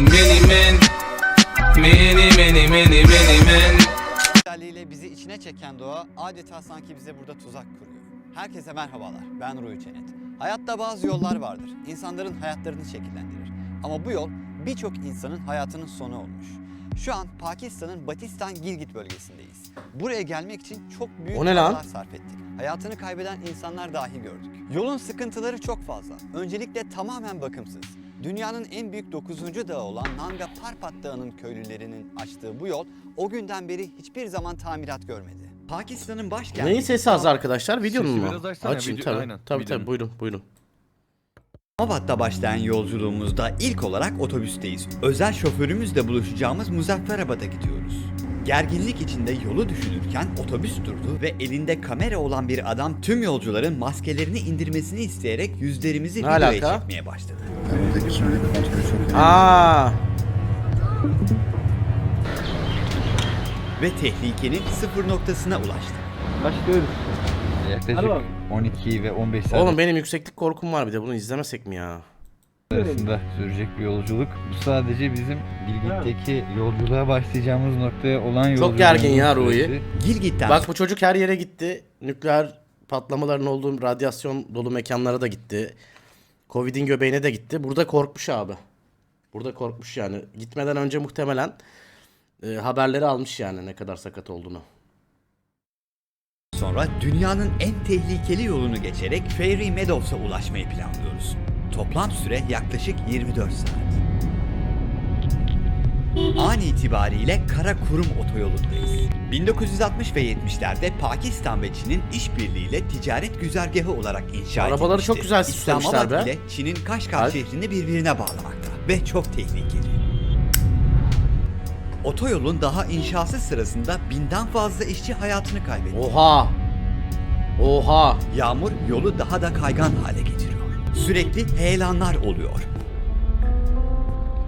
Many men, many, many, many, many men. güzelliğiyle bizi içine çeken doğa adeta sanki bize burada tuzak kuruyor. Herkese merhabalar, ben Ruhi Çenet. Hayatta bazı yollar vardır, insanların hayatlarını şekillendirir. Ama bu yol birçok insanın hayatının sonu olmuş. Şu an Pakistan'ın Batistan Gilgit bölgesindeyiz. Buraya gelmek için çok büyük çabalar sarf ettik. Hayatını kaybeden insanlar dahi gördük. Yolun sıkıntıları çok fazla. Öncelikle tamamen bakımsız. Dünyanın en büyük 9. dağı olan Nanga Parbat Dağı'nın köylülerinin açtığı bu yol o günden beri hiçbir zaman tamirat görmedi. Pakistan'ın başkenti... Neyin sesi az arkadaşlar? Videonun mu? Açayım video- tabii. aynen, tabii videonun. tabii buyurun buyurun. Islamabad'da başlayan yolculuğumuzda ilk olarak otobüsteyiz. Özel şoförümüzle buluşacağımız Muzafferabad'a gidiyoruz. Gerginlik içinde yolu düşünürken otobüs durdu ve elinde kamera olan bir adam tüm yolcuların maskelerini indirmesini isteyerek yüzlerimizi Ne videoya alaka? çekmeye başladı. Önümüzdeki sürede kontrolü çok iyi. Aa, Ve tehlikenin sıfır noktasına ulaştı. Başlıyoruz. Yaklaşık 12 ve 15 saat oğlum benim yükseklik korkum var bir de bunu izlemesek mi ya? arasında sürecek bir yolculuk. Bu sadece bizim Bilgit'teki yolculuğa başlayacağımız noktaya olan yolculuğumuz. gergin ya Ruhi. süreci. Gilgit'ten Bak bu çocuk her yere gitti. Nükleer patlamaların olduğu radyasyon dolu mekanlara da gitti. Covid'in göbeğine de gitti. Burada korkmuş abi. Burada korkmuş yani. Gitmeden önce muhtemelen e, haberleri almış yani ne kadar sakat olduğunu. sonra dünyanın en tehlikeli yolunu geçerek Fairy Meadows'a ulaşmayı planlıyoruz. Toplam süre yaklaşık 24 saat. An itibariyle Kara Kurum otoyolundayız. 1960 ve 70'lerde Pakistan ve Çin'in işbirliğiyle ticaret güzergahı olarak inşa Arabaları edilmiştir. çok güzel süslemişler İslamabad be. ile Çin'in Kaşgar Alp. şehrini birbirine bağlamakta ve çok tehlikeli. Otoyolun daha inşası sırasında binden fazla işçi hayatını kaybetti. Oha! Oha! Yağmur yolu daha da kaygan hale getiriyor. Sürekli heyelanlar oluyor.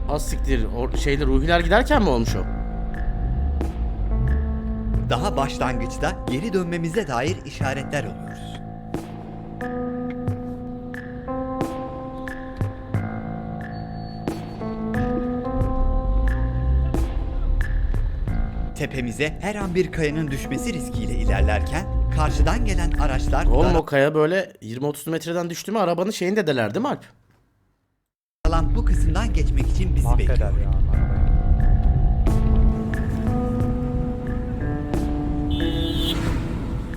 Az siktir. O şeyler ruhiler giderken mi olmuş o? Daha başlangıçta geri dönmemize dair işaretler alıyoruz. Tepemize her an bir kayanın düşmesi riskiyle ilerlerken karşıdan gelen araçlar Oğlum o kaya böyle 20-30 metreden düştü mü arabanın şeyini dedeler değil mi Alp? Daralan bu kısımdan geçmek için bizi bekliyor.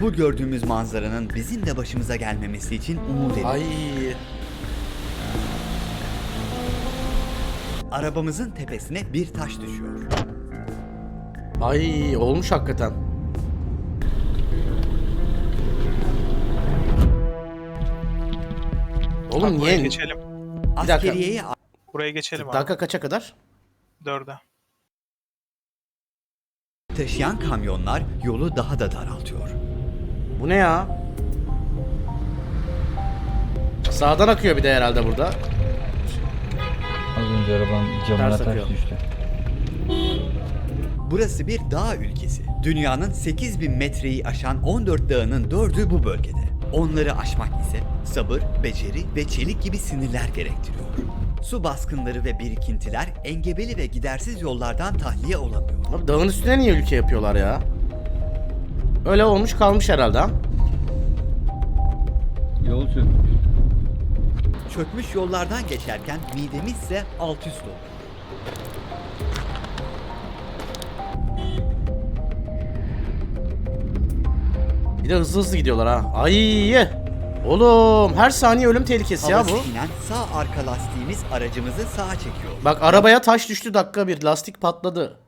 Bu gördüğümüz manzaranın bizim de başımıza gelmemesi için umut ediyoruz. Ay. Arabamızın tepesine bir taş düşüyor. Ay olmuş hakikaten. Oğlum Bak, buraya niye? geçelim. Dakika. Askeriyeye Buraya geçelim abi. Dakika kaça kadar? Dörde. taşıyan kamyonlar yolu daha da daraltıyor. Bu ne ya? Sağdan akıyor bir de herhalde burada. Az önce arabanın camına Ters akıyor. düştü. Burası bir dağ ülkesi. Dünyanın 8000 metreyi aşan 14 dağının 4'ü bu bölgede. Onları aşmak ise sabır, beceri ve çelik gibi sinirler gerektiriyor. Su baskınları ve birikintiler engebeli ve gidersiz yollardan tahliye olamıyor. Abi dağın üstüne niye ülke yapıyorlar ya? Öyle olmuş kalmış herhalde ha? Yol çökmüş. Çökmüş yollardan geçerken midemiz ise alt üst oluyor. De hızlı hızlı gidiyorlar ha. Ay! Oğlum her saniye ölüm tehlikesi ya bu. inen sağ arka lastiğimiz aracımızı sağa çekiyor. Bak arabaya taş düştü dakika bir. Lastik patladı.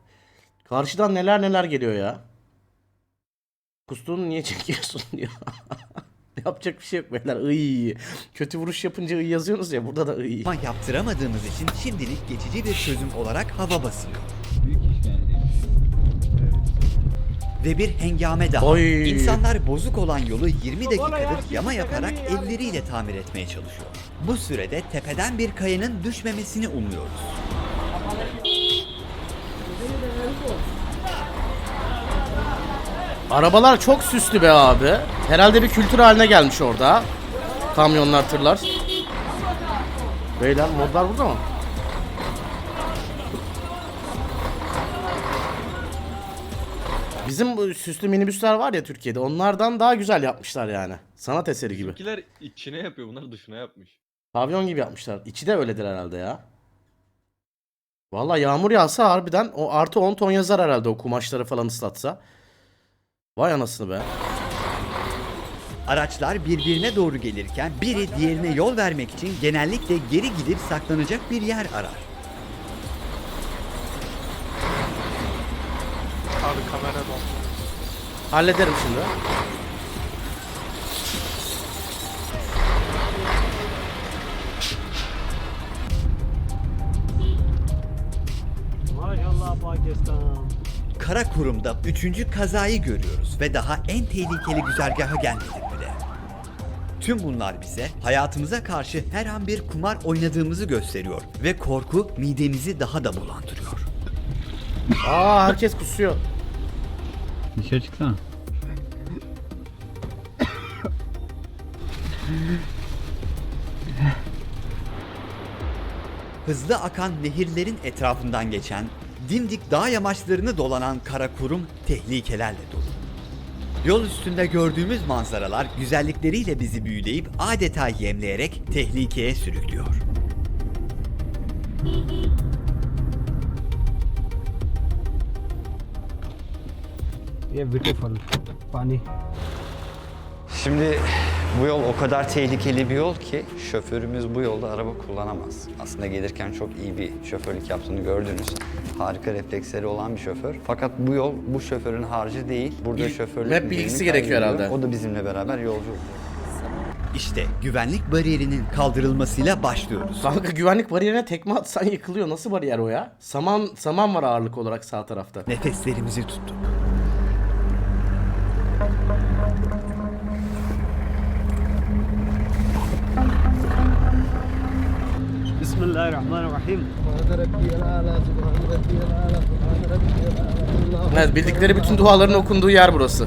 Karşıdan neler neler geliyor ya. Kustuğunu niye çekiyorsun diyor. Yapacak bir şey yok beyler. Iy. Kötü vuruş yapınca ıy yazıyorsunuz ya. Burada da iy. Ama yaptıramadığımız için şimdilik geçici bir çözüm olarak hava basılıyor. Büyük işkence. Ve bir hengame daha. Oy. İnsanlar bozuk olan yolu 20 dakikadır yama yaparak elleriyle tamir etmeye çalışıyor. Bu sürede tepeden bir kayanın düşmemesini umuyoruz. Arabalar çok süslü be abi. Herhalde bir kültür haline gelmiş orada. Kamyonlar, tırlar. Beyler modlar burada mı? Bizim bu süslü minibüsler var ya Türkiye'de onlardan daha güzel yapmışlar yani. Sanat eseri gibi. Bizimkiler içine yapıyor bunlar dışına yapmış. Pavyon gibi yapmışlar. İçi de öyledir herhalde ya. Valla yağmur yağsa harbiden o artı 10 ton yazar herhalde o kumaşları falan ıslatsa. Vay anasını be. Araçlar birbirine doğru gelirken biri diğerine yol vermek için genellikle geri gidip saklanacak bir yer arar. Abi kamera dondu. Hallederim şimdi. Karakurum'da üçüncü kazayı görüyoruz ve daha en tehlikeli güzergaha gelmedik bile. Tüm bunlar bize hayatımıza karşı her an bir kumar oynadığımızı gösteriyor ve korku midemizi daha da bulandırıyor. Aa herkes kusuyor. Dışarı çıksana. Hızlı akan nehirlerin etrafından geçen, dimdik dağ yamaçlarını dolanan Karakurum tehlikelerle dolu. Yol üstünde gördüğümüz manzaralar güzellikleriyle bizi büyüleyip adeta yemleyerek tehlikeye sürüklüyor. ये ब्यूटीफुल पानी Şimdi bu yol o kadar tehlikeli bir yol ki şoförümüz bu yolda araba kullanamaz. Aslında gelirken çok iyi bir şoförlük yaptığını gördünüz. Harika refleksleri olan bir şoför. Fakat bu yol bu şoförün harcı değil. Burada Bil- şoförlük map bilgini bilgisi gerekiyor kaybediyor. herhalde. O da bizimle beraber yolcu oluyor. İşte güvenlik bariyerinin kaldırılmasıyla başlıyoruz. Kanka güvenlik bariyerine tekme atsan yıkılıyor. Nasıl bariyer o ya? Saman saman var ağırlık olarak sağ tarafta. Nefeslerimizi tuttuk. بسم الله الرحمن الرحيم Evet bildikleri bütün duaların okunduğu yer burası.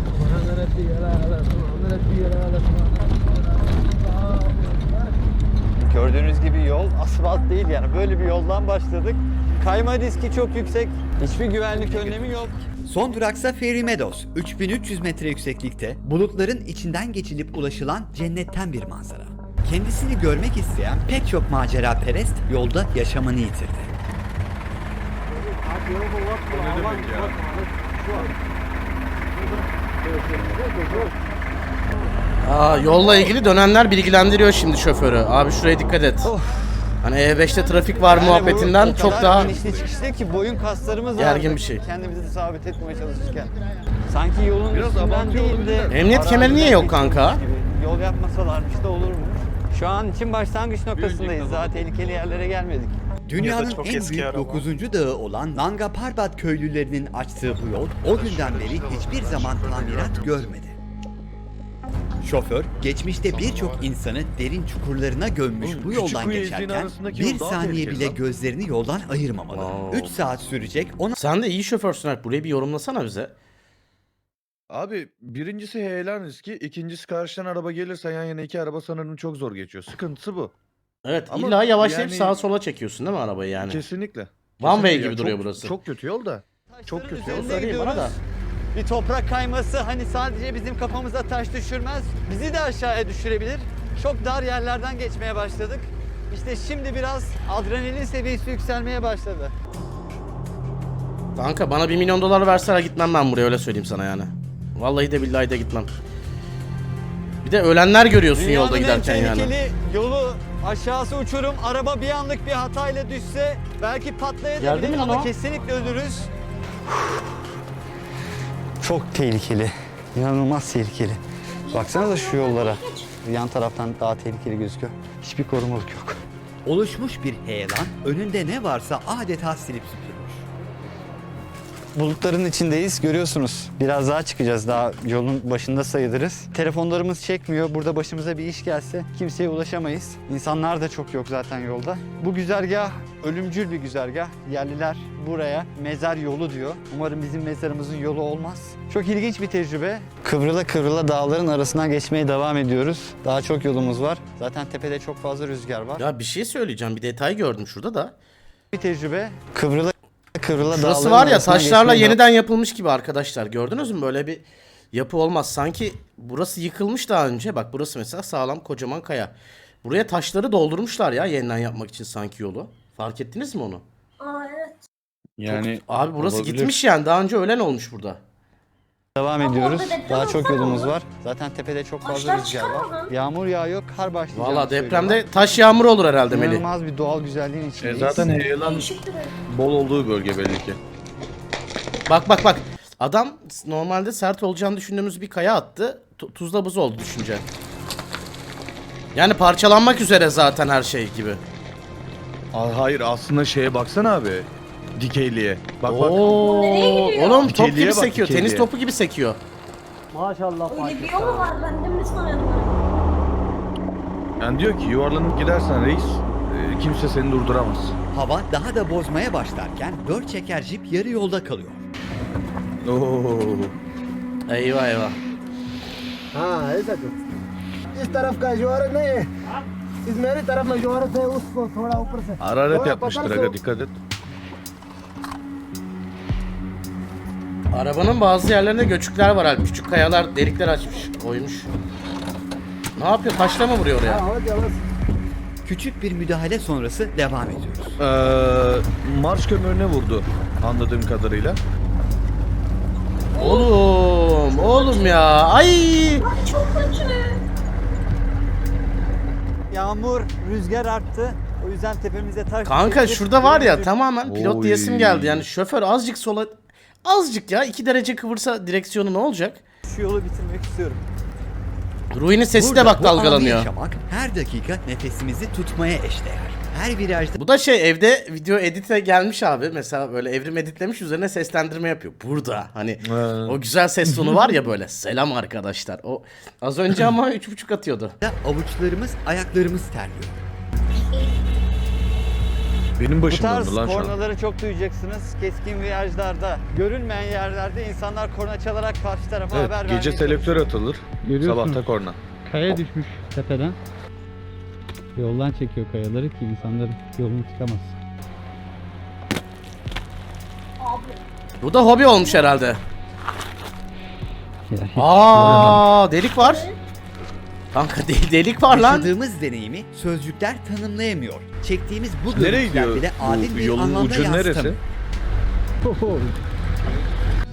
Gördüğünüz gibi yol asfalt değil yani böyle bir yoldan başladık. Kayma riski çok yüksek. Hiçbir güvenlik önlemi yok. Son duraksa Ferry Meadows. 3300 metre yükseklikte bulutların içinden geçilip ulaşılan cennetten bir manzara. Kendisini görmek isteyen pek çok macera perest yolda yaşamını yitirdi. Aa, yolla ilgili dönenler bilgilendiriyor şimdi şoförü. Abi şuraya dikkat et. Hani E5'te trafik var muhabbetinden çok daha inişli çıkışlı ki boyun kaslarımız Gergin bir şey. Kendimizi sabit etmeye çalışırken. Sanki yolun Biraz üstünden değil de... Emniyet kemeri niye yok kanka? gibi. Yol yapmasalarmış da olurmuş. Şu an için başlangıç noktasındayız. Daha tehlikeli yerlere gelmedik. Dünyanın çok en eski büyük araba. 9. dağı olan Nanga Parbat köylülerinin açtığı bu yol o günden beri hiçbir zaman tamirat görmedi. Şoför geçmişte birçok insanı derin çukurlarına gömmüş Oğlum, bu yoldan geçerken arasındaki bir yol daha saniye tehlikeli bile lan. gözlerini yoldan ayırmamalı. Wow. 3 saat sürecek 10 Sen de iyi şoförsün Alp. Burayı bir yorumlasana bize. Abi birincisi heyelan riski, ikincisi karşıdan araba gelirse yan yana iki araba sanırım çok zor geçiyor. Sıkıntısı bu. Evet Ama illa yavaşlayıp yani- sağa sola çekiyorsun değil mi arabayı yani? Kesinlikle. One way Kesinlikle. gibi Ya duruyor çok- burası. Çok kötü yol da. Çok kötü yol. Üzerinde Söyleyeyim bana da. Bir toprak kayması hani sadece bizim kafamıza taş düşürmez, bizi de aşağıya düşürebilir. Çok dar yerlerden geçmeye başladık. İşte şimdi biraz adrenalin seviyesi yükselmeye başladı. Kanka bana 1 milyon dolar verseler gitmem ben buraya öyle söyleyeyim sana yani. Vallahi de billahi de gitmem. Bir de ölenler görüyorsun yolda Dünyanın giderken en yani. yolu aşağısı uçurum. Araba bir anlık bir hatayla düşse belki Geldi patlayabilir mi lan ama o? kesinlikle ölürüz. Çok tehlikeli. İnanılmaz tehlikeli. Baksana da şu yollara. Yan taraftan daha tehlikeli gözüküyor. Hiçbir korumalık yok. Oluşmuş bir heyelan önünde ne varsa adeta silip süpürmüş. Bulutların içindeyiz görüyorsunuz. Biraz daha çıkacağız daha yolun başında sayılırız. Telefonlarımız çekmiyor. Burada başımıza bir iş gelse kimseye ulaşamayız. İnsanlar da çok yok zaten yolda. Bu güzergah ölümcül bir güzergah. Yerliler buraya mezar yolu diyor. Umarım bizim mezarımızın yolu olmaz. Çok ilginç bir tecrübe. Kıvrıla kıvrıla dağların arasından geçmeye devam ediyoruz. Daha çok yolumuz var. Zaten tepede çok fazla rüzgar var. Ya bir şey söyleyeceğim. Bir detay gördüm şurada da. Bir tecrübe. Kıvrıla kıvrıla Şurası dağların var ya taşlarla yeniden yapılmış gibi arkadaşlar. Gördünüz mü? Böyle bir yapı olmaz. Sanki burası yıkılmış daha önce. Bak burası mesela sağlam kocaman kaya. Buraya taşları doldurmuşlar ya yeniden yapmak için sanki yolu. Fark ettiniz mi onu? Yani Abi burası olabilir. gitmiş yani. Daha önce ölen olmuş burada. Devam ediyoruz. Daha çok yolumuz var. Zaten tepede çok fazla rüzgar var. Yağmur yağıyor, kar başlayacağını Valla depremde taş yağmuru olur herhalde Melih. İnanılmaz bir doğal güzelliğin E içindeyiz. zaten heyelan bol olduğu bölge belli ki. Bak bak bak. Adam normalde sert olacağını düşündüğümüz bir kaya attı. Tu- tuzla buz oldu düşünce. Yani parçalanmak üzere zaten her şey gibi. Aa, hayır aslında şeye baksana abi Dikeyliğe. Bak bak. Oo, nereye gidiyor? oğlum top Dikeyliğe gibi bak, sekiyor. Tenis dikeyliğe. topu gibi sekiyor. माशाल्लाह Öyle bir yol mu var? Ben de mi sanıyordum? Yani diyor ki yuvarlanıp gidersen reis e, kimse seni durduramaz. Hava daha da bozmaya başlarken dört çeker jip yarı yolda kalıyor. Oo. Eyvah eyvah. हाँ ऐसा तो इस तरफ का जोर नहीं है इस मेरी तरफ में जोर है उसको थोड़ा ऊपर से Hararet Sonra yapmıştır bakarsa- aga dikkat et. Arabanın bazı yerlerinde göçükler var abi. Küçük kayalar, delikler açmış, koymuş. Ne yapıyor? Taşla mı vuruyor oraya? Küçük bir müdahale sonrası devam ediyoruz. Ee, marş kömürüne vurdu anladığım kadarıyla. Oğlum, oğlum ya. Ay! Ay çok kötü. Yağmur, rüzgar arttı. O yüzden tepemize taş... Kanka şurada var ya tamamen pilot Oy. diyesim geldi. Yani şoför azıcık sola azıcık ya 2 derece kıvırsa direksiyonu ne olacak? Şu yolu bitirmek istiyorum. Ruhi'nin sesi Burada de bak dalgalanıyor. yaşamak her dakika nefesimizi tutmaya eşdeğer. Her virajda Bu da şey evde video edite gelmiş abi. Mesela böyle evrim editlemiş üzerine seslendirme yapıyor. Burada hani Ha. o güzel ses tonu var ya böyle. Selam arkadaşlar. O az önce ama 3.5 atıyordu. avuçlarımız, ayaklarımız terliyor. Benim Bu başım tarz döndü lan şu an. kornaları çok duyacaksınız. Keskin virajlarda, görünmeyen yerlerde insanlar korna çalarak karşı tarafa Evet, haber gece vermeye selektör atılır. Görüyorsun. Sabahta korna. Kaya düşmüş tepeden. Yoldan çekiyor kayaları ki insanların yolunu tıkamaz. Bu da hobi olmuş herhalde. Aa delik var. Kanka de- delik var lan. Yaşadığımız deneyimi sözcükler tanımlayamıyor. Çektiğimiz bu Nereye görüntüler gidiyor? bile adil Bu bir yolun anlamda ucu neresi? yansıtamıyor.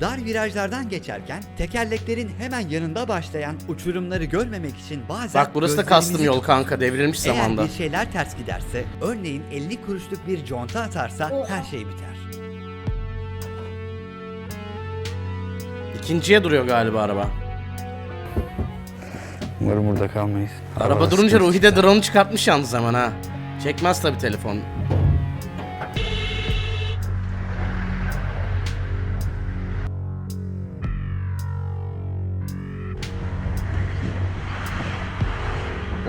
Dar virajlardan geçerken tekerleklerin hemen yanında başlayan uçurumları görmemek için bazen Bak burası da gözlerimizi kastım yol kanka devrilmiş Eğer zamanda. bir şeyler ters giderse, örneğin 50 kuruşluk bir conta atarsa her şey biter. İkinciye duruyor galiba araba. Umarım burada kalmayız. Araba durunca Ruhi de drone'u çıkartmış yalnız hemen ha. Çekmez tabi telefon.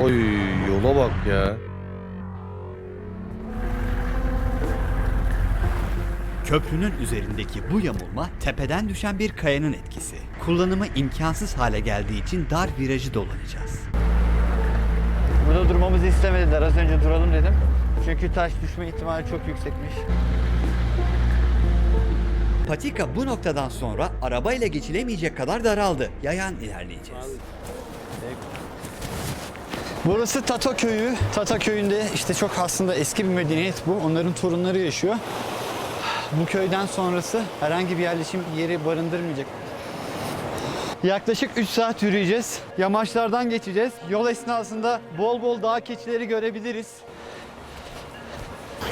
Oy yola bak ya. Köprünün üzerindeki bu yamulma tepeden düşen bir kayanın etkisi. Kullanımı imkansız hale geldiği için dar virajı dolanacağız. Burada durmamızı istemediler. Az önce duralım dedim. Çünkü taş düşme ihtimali çok yüksekmiş. Patika bu noktadan sonra arabayla geçilemeyecek kadar daraldı. Yayan ilerleyeceğiz. Burası Tato köyü. Tato köyünde işte çok aslında eski bir medeniyet bu. Onların torunları yaşıyor. Bu köyden sonrası herhangi bir yerleşim yeri barındırmayacak. Yaklaşık 3 saat yürüyeceğiz. Yamaçlardan geçeceğiz. Yol esnasında bol bol dağ keçileri görebiliriz.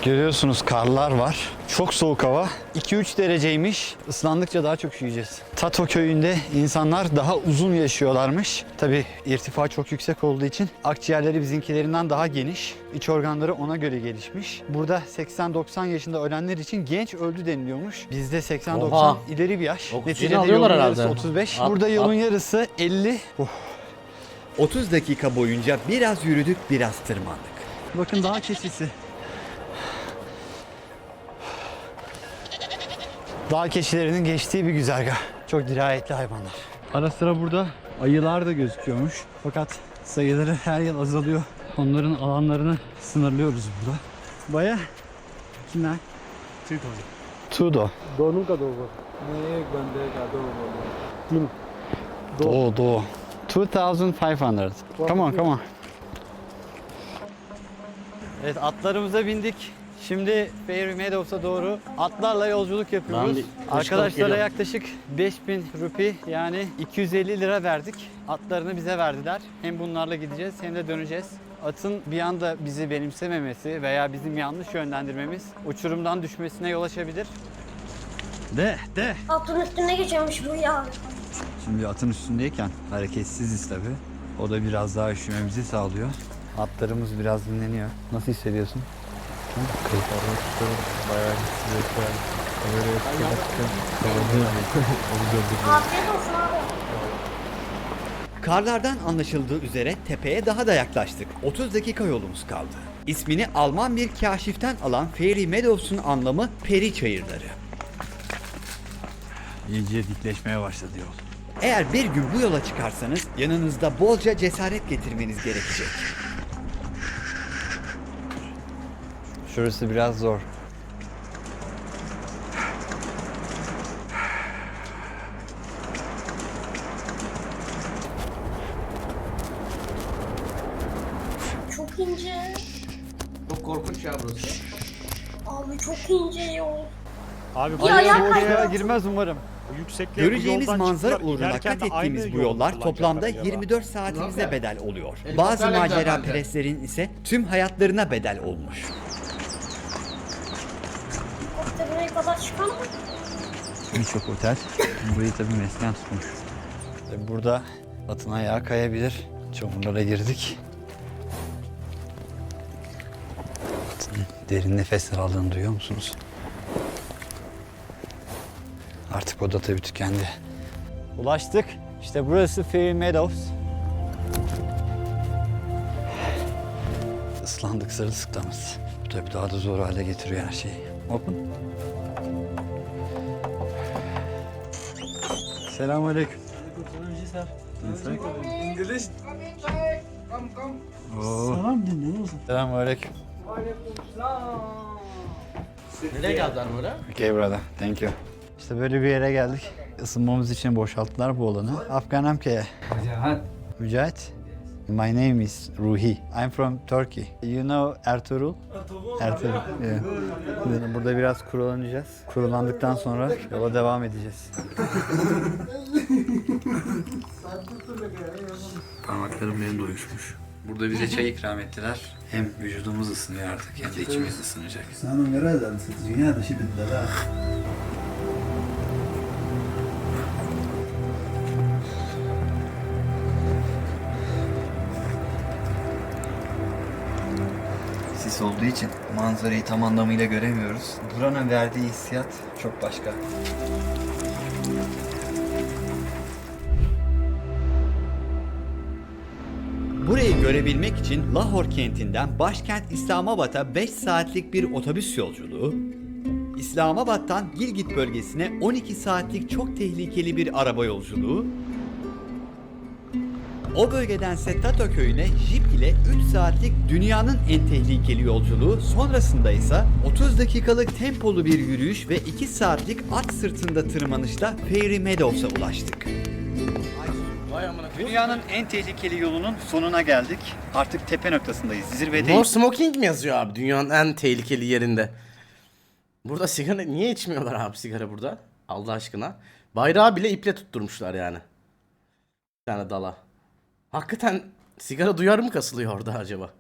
Görüyorsunuz karlar var. Çok soğuk hava. 2-3 dereceymiş. Islandıkça daha çok üşüyeceğiz. Tato köyünde insanlar daha uzun yaşıyorlarmış. Tabi irtifa çok yüksek olduğu için akciğerleri bizimkilerinden daha geniş. İç organları ona göre gelişmiş. Burada 80-90 yaşında ölenler için genç öldü deniliyormuş. Bizde 80-90 Oha. ileri bir yaş. Oksijeni Neticede alıyorlar yolun herhalde. yarısı 35. At- Burada yolun at- yarısı 50. 30 dakika boyunca biraz yürüdük, biraz tırmandık. Bakın dağ keçisi. Dağ keçilerinin geçtiği bir güzergah. Çok dirayetli hayvanlar. Ara sıra burada ayılar da gözüküyormuş. Fakat sayıları her yıl azalıyor. Onların alanlarını sınırlıyoruz burada. Baya kimler? Türk oldu. Tudo. Do nunca do. Ne ee, bende kado Din. Do do. 2500. Come on, come on. Evet atlarımıza bindik. Şimdi Fairy Meadows'a doğru atlarla yolculuk yapıyoruz. Arkadaşlara yaklaşık 5000 rupi yani 250 lira verdik. Atlarını bize verdiler. Hem bunlarla gideceğiz hem de döneceğiz. Atın bir anda bizi benimsememesi veya bizim yanlış yönlendirmemiz uçurumdan düşmesine yol açabilir. De, de. Atın üstüne geçiyormuş bu ya. Şimdi atın üstündeyken hareketsiziz tabi. O da biraz daha üşümemizi sağlıyor. Atlarımız biraz dinleniyor. Nasıl hissediyorsun? Afiyet olsun abi. Karlardan anlaşıldığı üzere tepeye daha da yaklaştık. 30 dakika yolumuz kaldı. İsmini Alman bir kaşiften alan Fairy Meadows'un anlamı peri çayırları. İyice dikleşmeye başladı yol. Eğer bir gün bu yola çıkarsanız yanınızda bolca cesaret getirmeniz gerekecek. Şurası biraz zor. Çok ince. Çok korkunç ya burası. Abi çok ince yol. Abi Ya ayak bu kaydı. yere girmez umarım. yüksekliğe bu manzara uğruna kat ettiğimiz bu yollar toplamda acaba? 24 saatimize bedel oluyor. Bazı macera perestlerin ise tüm hayatlarına bedel olmuş. Helikopter buraya kadar? Birçok otel burayı tabii mesken tutmuş. Burada atın ayağı kayabilir. Çamurlara girdik. Derin nefesler aldığını duyuyor musunuz? Artık o da tabii tükendi. Ulaştık. İşte burası Fairy Meadows. Islandık sırılsıklamız. Bu tabii daha da zor hale getiriyor her şeyi. Open. Selamünaleyküm. İngiliz. Selamünaleyküm. Nereye geldiler böyle? Okay brother, thank you. İşte böyle bir yere geldik. Isınmamız için boşalttılar bu alanı. Afgan Amke. Mücahit. My name is Ruhi. I'm from Turkey. You know Ertuğrul? Ertuğrul. Yeah. Burada biraz kurulanacağız. Kurulandıktan sonra yola devam edeceğiz. Parmaklarım benim de uyuşmuş. Burada bize çay ikram ettiler. Hem vücudumuz ısınıyor artık hem de içimiz ısınacak. Sana nereden satıyorsun ya da olduğu için manzarayı tam anlamıyla göremiyoruz. Buranın verdiği hissiyat çok başka. Burayı görebilmek için Lahore kentinden başkent İslamabad'a 5 saatlik bir otobüs yolculuğu, İslamabad'dan Gilgit bölgesine 12 saatlik çok tehlikeli bir araba yolculuğu, o bölgedense Tato köyüne jip ile 3 saatlik dünyanın en tehlikeli yolculuğu sonrasında ise 30 dakikalık tempolu bir yürüyüş ve 2 saatlik at sırtında tırmanışla Fairy Meadows'a ulaştık. Dünyanın en tehlikeli yolunun sonuna geldik. Artık tepe noktasındayız. No Zirvedeyiz. smoking mi yazıyor abi dünyanın en tehlikeli yerinde? Burada sigara niye içmiyorlar abi sigara burada? Allah aşkına. Bayrağı bile iple tutturmuşlar yani. Bir tane dala. Hakikaten sigara duyar mı kasılıyor orada acaba?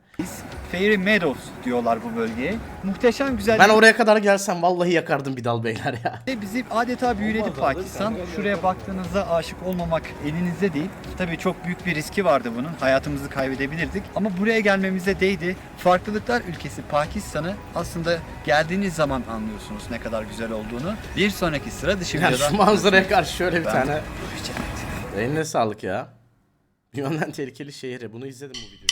Fairy Meadows diyorlar bu bölgeye. Muhteşem güzel Ben oraya kadar gelsem vallahi yakardım bir dal beyler ya. Ve bizi adeta büyüledi Pakistan. Şuraya baktığınızda aşık olmamak elinizde değil. Tabii çok büyük bir riski vardı bunun. Hayatımızı kaybedebilirdik. Ama buraya gelmemize değdi. Farklılıklar ülkesi Pakistan'ı aslında geldiğiniz zaman anlıyorsunuz ne kadar güzel olduğunu. Bir sonraki sıra dışı Yani videoda... şu manzaraya karşı şöyle bir Ben- tane. Eline sağlık ya. Dünyanın en tehlikeli şehri. Bunu izledim bu videoyu.